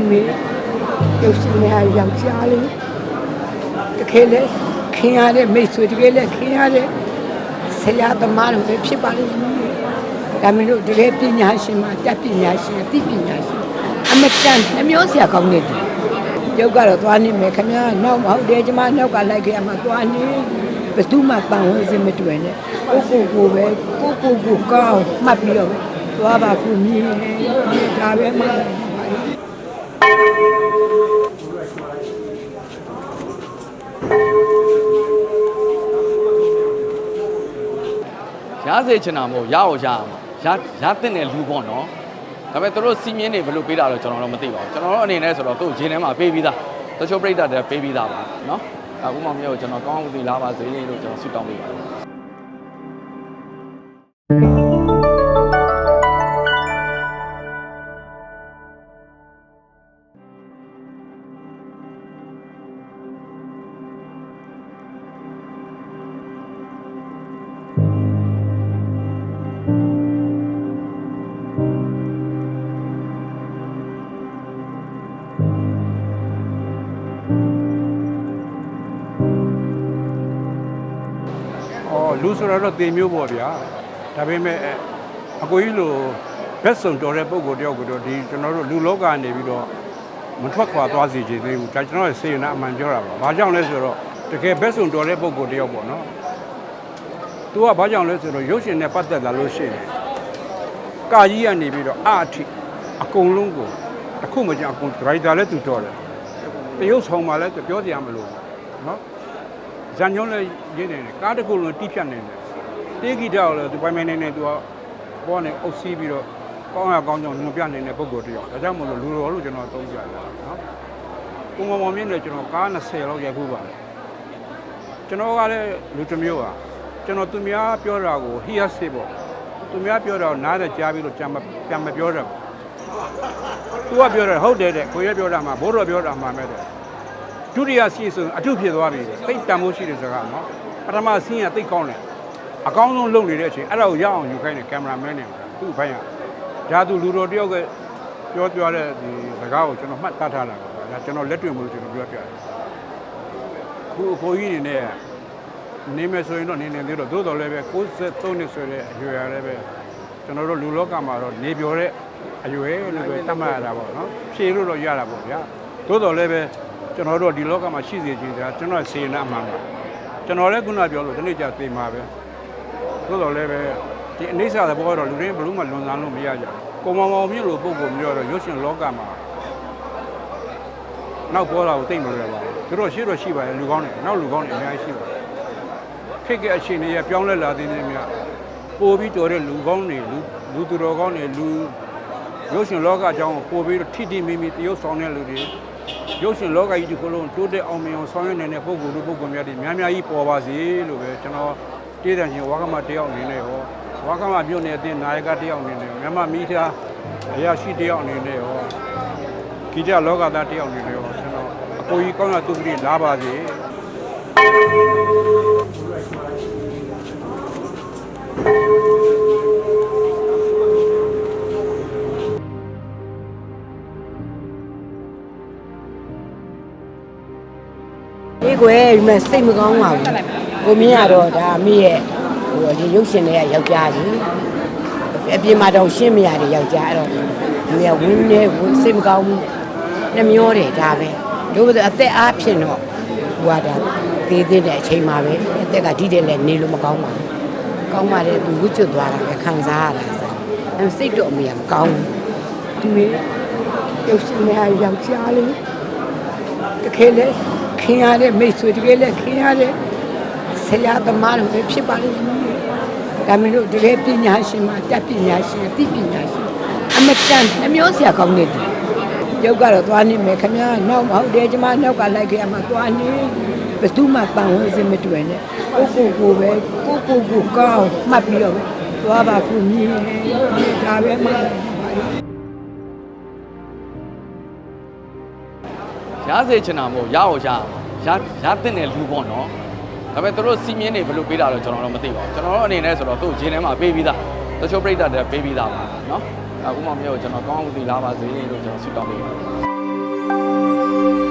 ဒီမေရုပ်ရှင်နဲ့ယောက်ျားလေးတကယ်လေခင်ရတဲ့မိတ်ဆွေတကယ်လေခင်ရတဲ့ဆရာသမားတို့ပဲဖြစ်ပါလိမ့်မယ်ဒါမင်းတို့တကယ်ပညာရှင်မှာတက်ပညာရှင်အသိပညာရှင်အမတန်နှမျိုးဆရာကောင်းနေတယ်ရုပ်ကတော့သွားနေမယ်ခင်ဗျာနောက်မဟုတ်တယ်ကျမနောက်ကလိုက်ခဲ့မှာသွားနေဘယ်သူမှပန်ဝဲစင်မတွေ့နဲ့ကိုကိုကိုပဲကိုကိုကိုကောင်းမှတ်ပြီးတော့သွားပါခုမြည်ဒါပဲမှ ရစေချင်တာမဟုတ်ရအောင်ရအောင်ရရတဲ့နယ်လူပေါ့နော်ဒါပေမဲ့သူတို့စီမင်းတွေဘယ်လိုပေးတာတော့ကျွန်တော်တော့မသိပါဘူးကျွန်တော်တို့အနေနဲ့ဆိုတော့သူ့ဂျင်းထဲမှာပေးပြီးသားတချို့ပြိတ္တတွေပေးပြီးသားပါနော်အခုမှမျိုးကျွန်တော်ကောင်းအောင်သိလာပါစေလို့ကျွန်တော်ဆုတောင်းပေးပါတယ်။ လူဆိုတော့တင်မျိုးပေါ့ဗျာ။ဒါပေမဲ့အဲအကိုကြီးလိုဘက်စုံတော်တဲ့ပုံကိုတယောက်ကတော့ဒီကျွန်တော်တို့လူလောကနေပြီးတော့မထွက်ခွာသွားစေချင်သေးဘူး။ဒါကျွန်တော်ရဲ့စေရနာအမှန်ပြောတာပါ။ဘာကြောင့်လဲဆိုတော့တကယ်ဘက်စုံတော်တဲ့ပုံကိုတယောက်ပေါ့နော်။ तू ကဘာကြောင့်လဲဆိုတော့ရုပ်ရှင်နဲ့ပတ်သက်လာလို့ရှိရင်ကာကြီးကနေပြီးတော့အအထိအကုန်လုံးကိုတစ်ခုမှကြအကုန်ဒရိုက်တာလည်းသူတော်တယ်။တရုပ်ဆောင်မှလည်းသူပြောစရာမလိုဘူး။နော် ဇန်ညုံးလည်းရင်းနေတယ်ကားတစ်ခုလုံးတိဖြတ်နေတယ်တေးဂီတကိုလည်းသူပိုင်ပိုင်နေနေသူကဘောနဲ့အုပ်စီးပြီးတော့ကောင်းရကောင်းကြောင်ညွှန်ပြနေတဲ့ပုံကိုတယောက်ဒါကြောင့်မို့လို့လူတော်လို့ကျွန်တော်သုံးကြတယ်နော်ကိုမောင်မောင်မြင့်နဲ့ကျွန်တော်ကား20လောက်ရိုက်ဖို့ပါတယ်ကျွန်တော်ကလည်းလူတစ်မျိုးပါကျွန်တော်သူများပြောတာကိုဟီယာစေပေါ့သူများပြောတာကိုနားနဲ့ကြားပြီးတော့ကြံမပြန်မပြောတော့သူကပြောတယ်ဟုတ်တယ်တဲ့ကိုရဲပြောတာမှဘိုးတော်ပြောတာမှမဲ့တဲ့ ဒုတိယစီးဆိုရင်အထုဖြစ်သွားပြီသိတ်တန်မိုးရှိတဲ့စကားနော်ပထမစီးကသိတ်ကောင်းတယ်အကောင်းဆုံးလုပ်နေတဲ့အချိန်အဲ့ဒါကိုရအောင်ယူခိုင်းတယ်ကင်မရာမန်နဲ့သူ့ဘိုင်းကဒါသူလူတော်တယောက်ကပြောပြောတဲ့ဒီစကားကိုကျွန်တော်မှတ်သားထားလာတာဒါကျွန်တော်လက်တွေ့မလို့ကျွန်တော်ပြောပြတယ်ခုအဖိုးကြီးနေနဲ့နေမယ်ဆိုရင်တော့နေနေသေးတော့သို့တော်လည်းပဲ63နှစ်ဆိုတဲ့အရွယ်ရလည်းပဲကျွန်တော်တို့လူလောကမှာတော့နေပြောတဲ့အရွယ်လို့ပဲသတ်မှတ်ရတာပေါ့နော်ဖြေလို့တော့ရတာပေါ့ဗျာသို့တော်လည်းပဲ ကျွန်တော်တို့ဒီလောကမှာရှိစေချင်တာကျွန်တော်စေနာအမှန်ပါကျွန်တော်လည်းခုနပြောလို့ဒီနေ့ကျသိမှာပဲသို့တော်လည်းပဲဒီအနိစ္စတဲ့ဘောတော့လူတွေဘလို့မှလွန်ဆန်းလို့မရကြဘူးကိုမောင်မောင်မြင့်လိုပုံကိုမျိုးတော့ရုပ်ရှင်လောကမှာနောက်ပေါ်လာကိုသိမ့်မလွယ်ပါဘူးသူတို့ရှိတော့ရှိပါတယ်လူကောင်းတွေနောက်လူကောင်းတွေအများကြီးရှိပါတယ်ခေတ်ကအခြေအနေရပြောင်းလဲလာတဲ့နေမြပို့ပြီးတော်တဲ့လူကောင်းတွေလူလူသူတော်ကောင်းတွေလူရုပ်ရှင်လောကအကြောင်းကိုပို့ပြီးတော့ထိတိမိမိတရုပ်ဆောင်တဲ့လူတွေ ရုပ်ရှင်လောကကြီးတစ်ခုလုံးတိုးတက်အောင်မြင်အောင်ဆောင်ရွက်နေတဲ့ပုံကိုယ်တို့ပုံကိုယ်များတွေများများကြီးပေါ်ပါစေလို့ပဲကျွန်တော်တည်တယ်ရှင်ဝါကမတယောက်အနေနဲ့ဟောဝါကမမြို့နယ်အတင်းနာယကတယောက်အနေနဲ့မြန်မာမိသားအရာရှိတယောက်အနေနဲ့ဟောဂီတလောကသားတယောက်အနေနဲ့ဟောကျွန်တော်အကိုကြီးကောင်းရသူတိလာပါစေ ဒီကွယ်ဒီမှာစိတ်မကောင်းပါဘူးကိုမင်းကတော့ဒါမိရဲ့ဟိုဒီရုပ်ရှင်တွေကယောက်ျားကြီးအပြင်မှာတော့ရှင်းမရတယ်ယောက်ျားအဲ့တော့ဒီကဝင်းနေဝင်းစိတ်မကောင်းဘူးနှမျောတယ်ဒါပဲတို့အသက်အားဖြင့်တော့ဟိုကဒါသေးသေးတဲ့အချိန်မှာပဲအသက်ကဒီတဲ့လည်းနေလို့မကောင်းပါဘူးကောင်းပါတယ်သူဝှကျွတ်သွားတာပဲခံစားရတာဆိုအဲစိတ်တော့အမေကမကောင်းဘူးဒီမေရုပ်ရှင်တွေကယောက်ျားလေးတကယ်လေ ခင်ရတဲ့မိတ်ဆွေတကယ်လေခင်ရတဲ့ဆရာသမားတို့ပဲဖြစ်ပါလိမ့်မယ်ဒါမင်းတို့တကယ်ပညာရှင်မှာတက်ပညာရှင်အသိပညာရှင်အမတန်နှမျိုးဆရာကောင်းနေတယ်ရုပ်ကတော့သွားနေမယ်ခင်ဗျာနောက်မဟုတ်တယ်ကျမနောက်ကလိုက်ခဲ့မှာသွားနေဘယ်သူမှပန်ဝဲစင်မတွေ့နဲ့ကိုကိုကိုပဲကိုကိုကိုကောင်းမှတ်ပြီးတော့သွားပါခုမြည်ဒါပဲမှ ရစေချင်တာမဟုတ်ရအောင်ရအောင်ရရတဲ့နယ်လူပေါ့နော်ဒါပေမဲ့သူတို့စီမင်းတွေဘယ်လိုပေးတာတော့ကျွန်တော်တော့မသိပါဘူးကျွန်တော်တို့အနေနဲ့ဆိုတော့သူ့ဂျင်းထဲမှာပေးပြီးသားတချို့ပြိတ္တာတွေပေးပြီးသားပါနော်အခုမှမျိုးကျွန်တော်ကောင်းအောင်သိလာပါစေလို့ကျွန်တော်ဆုတောင်းပေးပါတယ်